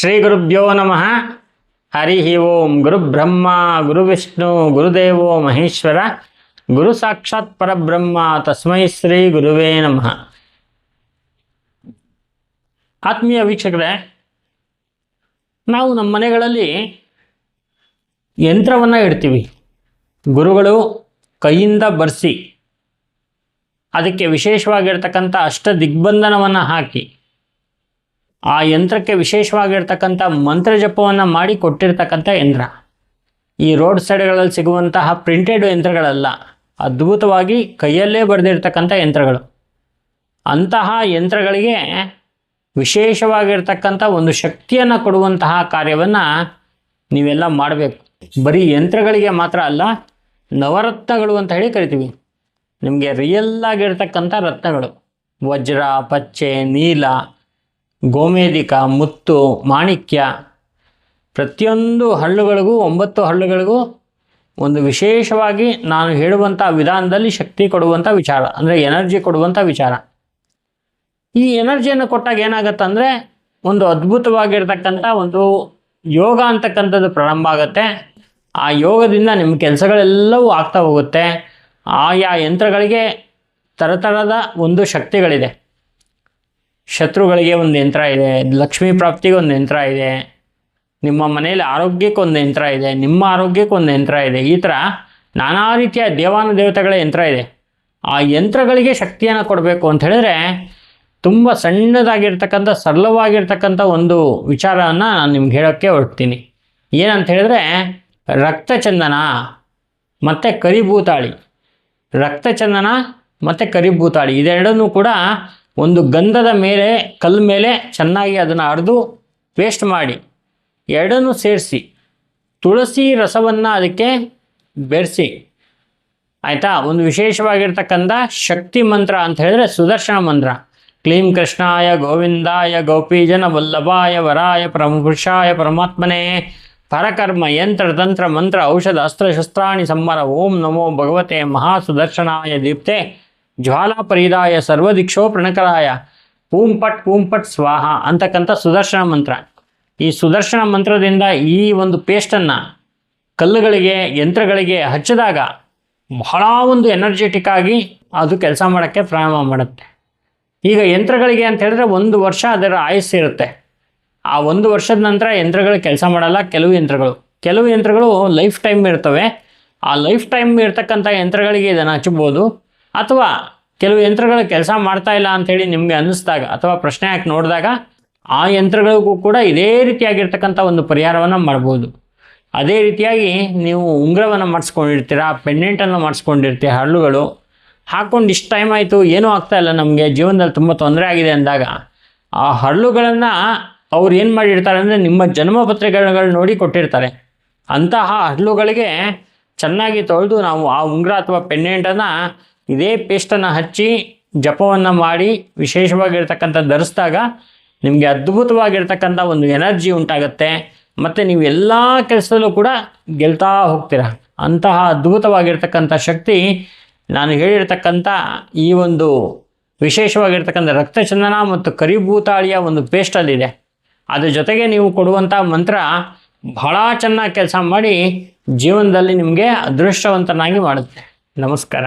ಶ್ರೀ ಗುರುಭ್ಯೋ ನಮಃ. ಹರಿ ಓಂ. ಗುರುಬ್ರಹ್ಮ ಗುರು ವಿಷ್ಣು, ಗುರುದೇವೋ ಮಹೇಶ್ವರ, ಗುರು ಸಾಕ್ಷಾತ್ ಪರಬ್ರಹ್ಮ, ತಸ್ಮೈ ಶ್ರೀ ಗುರುವೇ ನಮಃ. ಆತ್ಮೀಯ ವೀಕ್ಷಕರೇ, ನಾವು ನಮ್ಮ ಮನೆಗಳಲ್ಲಿ ಯಂತ್ರವನ್ನು ಇಡ್ತೀವಿ. ಗುರುಗಳು ಕೈಯಿಂದ ಬರೆಸಿ, ಅದಕ್ಕೆ ವಿಶೇಷವಾಗಿರ್ತಕ್ಕಂಥ ಅಷ್ಟ ದಿಗ್ಬಂಧನವನ್ನು ಹಾಕಿ ಆ ಯಂತ್ರಕ್ಕೆ ವಿಶೇಷವಾಗಿರ್ತಕ್ಕಂಥ ಮಂತ್ರ ಜಪವನ್ನು ಮಾಡಿ ಕೊಟ್ಟಿರ್ತಕ್ಕಂಥ ಯಂತ್ರ. ಈ ರೋಡ್ ಸೈಡ್ಗಳಲ್ಲಿ ಸಿಗುವಂತಹ ಪ್ರಿಂಟೆಡ್ ಯಂತ್ರಗಳಲ್ಲ, ಅದ್ಭುತವಾಗಿ ಕೈಯಲ್ಲೇ ಬರೆದಿರ್ತಕ್ಕಂಥ ಯಂತ್ರಗಳು. ಅಂತಹ ಯಂತ್ರಗಳಿಗೆ ವಿಶೇಷವಾಗಿರ್ತಕ್ಕಂಥ ಒಂದು ಶಕ್ತಿಯನ್ನು ಕೊಡುವಂತಹ ಕಾರ್ಯವನ್ನು ನೀವೆಲ್ಲ ಮಾಡಬೇಕು. ಬರೀ ಯಂತ್ರಗಳಿಗೆ ಮಾತ್ರ ಅಲ್ಲ, ನವರತ್ನಗಳು ಅಂತ ಹೇಳಿ ಕರಿತೀವಿ. ನಿಮಗೆ ರಿಯಲ್ ಆಗಿರ್ತಕ್ಕಂಥ ರತ್ನಗಳು. ವಜ್ರ, ಪಚ್ಚೆ, ನೀಲ ಗೋಮೇದಿಕ ಮುತ್ತು, ಮಾಣಿಕ್ಯ, ಪ್ರತಿಯೊಂದು ಹಳ್ಳುಗಳಿಗೂ, ಒಂಬತ್ತು ಹಳ್ಳುಗಳಿಗೂ ಒಂದು ವಿಶೇಷವಾಗಿ ನಾನು ಹೇಳುವಂಥ ವಿಧಾನದಲ್ಲಿ ಶಕ್ತಿ ಕೊಡುವಂಥ ವಿಚಾರ, ಅಂದರೆ ಎನರ್ಜಿ ಕೊಡುವಂಥ ವಿಚಾರ. ಈ ಎನರ್ಜಿಯನ್ನು ಕೊಟ್ಟಾಗ ಏನಾಗತ್ತಂದರೆ ಒಂದು ಅದ್ಭುತವಾಗಿರ್ತಕ್ಕಂಥ ಒಂದು ಯೋಗ ಅಂತಕ್ಕಂಥದ್ದು ಪ್ರಾರಂಭ ಆಗುತ್ತೆ. ಆ ಯೋಗದಿಂದ ನಿಮ್ಮ ಕೆಲಸಗಳೆಲ್ಲವೂ ಆಗ್ತಾ ಹೋಗುತ್ತೆ. ಆಯಾ ಯಂತ್ರಗಳಿಗೆ ಥರಥರದ ಒಂದು ಶಕ್ತಿಗಳಿದೆ. ಶತ್ರುಗಳಿಗೆ ಒಂದು ಯಂತ್ರ ಇದೆ, ಲಕ್ಷ್ಮೀ ಪ್ರಾಪ್ತಿಗೆ ಒಂದು ಯಂತ್ರ ಇದೆ, ನಿಮ್ಮ ಮನೆಯಲ್ಲಿ ಆರೋಗ್ಯಕ್ಕೆ ಒಂದು ಯಂತ್ರ ಇದೆ, ನಿಮ್ಮ ಆರೋಗ್ಯಕ್ಕೆ ಒಂದು ಯಂತ್ರ ಇದೆ, ಈ ಥರ ನಾನಾ ರೀತಿಯ ದೇವಾನು ದೇವತೆಗಳ ಯಂತ್ರ ಇದೆ. ಆ ಯಂತ್ರಗಳಿಗೆ ಶಕ್ತಿಯನ್ನು ಕೊಡಬೇಕು ಅಂತ ಹೇಳಿದ್ರೆ ತುಂಬ ಸಣ್ಣದಾಗಿರ್ತಕ್ಕಂಥ, ಸರಳವಾಗಿರ್ತಕ್ಕಂಥ ಒಂದು ವಿಚಾರವನ್ನು ನಾನು ನಿಮ್ಗೆ ಹೇಳೋಕ್ಕೆ ಹೊರಡ್ತೀನಿ. ಏನಂತ ಹೇಳಿದ್ರೆ ರಕ್ತಚಂದನ ಮತ್ತು ಕರಿಭೂತಾಳಿ. ರಕ್ತಚಂದನ ಮತ್ತು ಕರಿಭೂತಾಳಿ. ಇದೆರಡನ್ನೂ ಕೂಡ ಒಂದು ಗಂಧದ ಮೇಲೆ, ಕಲ್ಲು ಮೇಲೆ ಚೆನ್ನಾಗಿ ಅದನ್ನು ಅರೆದು ಪೇಸ್ಟ್ ಮಾಡಿ, ಎರಡನ್ನೂ ಸೇರಿಸಿ, ತುಳಸಿ ರಸವನ್ನು ಅದಕ್ಕೆ ಬೆರೆಸಿ, ಆಯಿತಾ? ಒಂದು ವಿಶೇಷವಾಗಿರ್ತಕ್ಕಂಥ ಶಕ್ತಿ ಮಂತ್ರ ಅಂತ ಹೇಳಿದ್ರೆ ಸುದರ್ಶನ ಮಂತ್ರ. ಕ್ಲೀಂ ಕೃಷ್ಣಾಯ ಗೋವಿಂದಾಯ ಗೋಪೀಜನ ವಲ್ಲಭಾಯ ವರಾಯ ಪರಮಪುರುಷಾಯ ಪರಮಾತ್ಮನೇ, ಪರಕರ್ಮ ಯಂತ್ರ ತಂತ್ರ ಮಂತ್ರ ಔಷಧ ಅಸ್ತ್ರಶಸ್ತ್ರಾಣಿ ಶಸ್ತ್ರಾಣಿ ಸಂಮರ ಓಂ ನಮೋ ಭಗವತೆ ಮಹಾಸುದರ್ಶನಾಯ ದೀಪ್ತೆ. ಜ್ವಾಲಾಪರಿದಾಯ ಸರ್ವದಿಕ್ಷೋ ಪ್ರಣಕರಾಯ. ಪೂಂಪಟ್ ಪೂಂಪಟ್ ಸ್ವಾಹ ಅಂತಕ್ಕಂಥ ಸುದರ್ಶನ ಮಂತ್ರ. ಈ ಸುದರ್ಶನ ಮಂತ್ರದಿಂದ ಈ ಒಂದು ಪೇಸ್ಟನ್ನು ಕಲ್ಲುಗಳಿಗೆ, ಯಂತ್ರಗಳಿಗೆ ಹಚ್ಚಿದಾಗ ಬಹಳ ಒಂದು ಎನರ್ಜೆಟಿಕ್ ಆಗಿ ಅದು ಕೆಲಸ ಮಾಡೋಕ್ಕೆ ಪ್ರಾರಂಭ ಮಾಡುತ್ತೆ. ಈಗ ಯಂತ್ರಗಳಿಗೆ ಅಂತ ಹೇಳಿದ್ರೆ ಒಂದು ವರ್ಷ ಅದರ ಆಯಸ್ಸು ಇರುತ್ತೆ. ಆ ಒಂದು ವರ್ಷದ ನಂತರ ಯಂತ್ರಗಳು ಕೆಲಸ ಮಾಡಲ್ಲ, ಕೆಲವು ಯಂತ್ರಗಳು. ಕೆಲವು ಯಂತ್ರಗಳು ಲೈಫ್ ಟೈಮ್ ಇರ್ತವೆ. ಆ ಲೈಫ್ ಟೈಮ್ ಇರ್ತಕ್ಕಂಥ ಯಂತ್ರಗಳಿಗೆ ಇದನ್ನು ಹಚ್ಚಬೋದು ಅಥವಾ ಕೆಲವು ಯಂತ್ರಗಳು ಕೆಲಸ ಮಾಡ್ತಾ ಇಲ್ಲ ಅಂಥೇಳಿ ನಿಮಗೆ ಅನ್ನಿಸ್ದಾಗ ಅಥವಾ ಪ್ರಶ್ನೆ ಹಾಕಿ ನೋಡಿದಾಗ ಆ ಯಂತ್ರಗಳಿಗೂ ಕೂಡ ಇದೇ ರೀತಿಯಾಗಿರ್ತಕ್ಕಂಥ ಒಂದು ಪರಿಹಾರವನ್ನು ಮಾಡ್ಬೋದು. ಅದೇ ರೀತಿಯಾಗಿ ನೀವು ಉಂಗುರವನ್ನು ಮಾಡಿಸ್ಕೊಂಡಿರ್ತೀರಾ, ಪೆಂಡೆಂಟನ್ನು ಮಾಡಿಸ್ಕೊಂಡಿರ್ತೀರ ಹಳ್ಳುಗಳು ಹಾಕ್ಕೊಂಡು ಇಷ್ಟು ಟೈಮ್ ಆಯಿತು, ಏನೂ ಆಗ್ತಾಯಿಲ್ಲ ನಮಗೆ, ಜೀವನದಲ್ಲಿ ತುಂಬ ತೊಂದರೆ ಆಗಿದೆ ಅಂದಾಗ ಆ ಹರಳುಗಳನ್ನು ಅವ್ರು ಏನು ಮಾಡಿರ್ತಾರೆ ಅಂದರೆ ನಿಮ್ಮ ಜನ್ಮ ಪತ್ರಿಕೆಗಳು ನೋಡಿ ಕೊಟ್ಟಿರ್ತಾರೆ. ಅಂತಹ ಹರಳುಗಳಿಗೆ ಚೆನ್ನಾಗಿ ತೊಳೆದು ನಾವು ಆ ಉಂಗುರ ಅಥವಾ ಪೆಂಡೆಂಟನ್ನು ಇದೇ ಪೇಸ್ಟನ್ನು ಹಚ್ಚಿ ಜಪವನ್ನು ಮಾಡಿ ವಿಶೇಷವಾಗಿರ್ತಕ್ಕಂಥ ಧರಿಸಿದಾಗ ನಿಮಗೆ ಅದ್ಭುತವಾಗಿರ್ತಕ್ಕಂಥ ಒಂದು ಎನರ್ಜಿ ಉಂಟಾಗುತ್ತೆ. ಮತ್ತು ನೀವು ಎಲ್ಲ ಕೆಲಸದಲ್ಲೂ ಕೂಡ ಗೆಲ್ತಾ ಹೋಗ್ತೀರ. ಅಂತಹ ಅದ್ಭುತವಾಗಿರ್ತಕ್ಕಂಥ ಶಕ್ತಿ ನಾನು ಹೇಳಿರ್ತಕ್ಕಂಥ ಈ ಒಂದು ವಿಶೇಷವಾಗಿರ್ತಕ್ಕಂಥ ರಕ್ತಚಂದನ ಮತ್ತು ಕರಿಭೂತಾಳಿಯ ಒಂದು ಪೇಸ್ಟಲ್ಲಿದೆ. ಅದ್ರ ಜೊತೆಗೆ ನೀವು ಕೊಡುವಂಥ ಮಂತ್ರ ಬಹಳ ಚೆನ್ನಾಗಿ ಕೆಲಸ ಮಾಡಿ ಜೀವನದಲ್ಲಿ ನಿಮಗೆ ಅದೃಷ್ಟವಂತನಾಗಿ ಮಾಡುತ್ತೆ. ನಮಸ್ಕಾರ.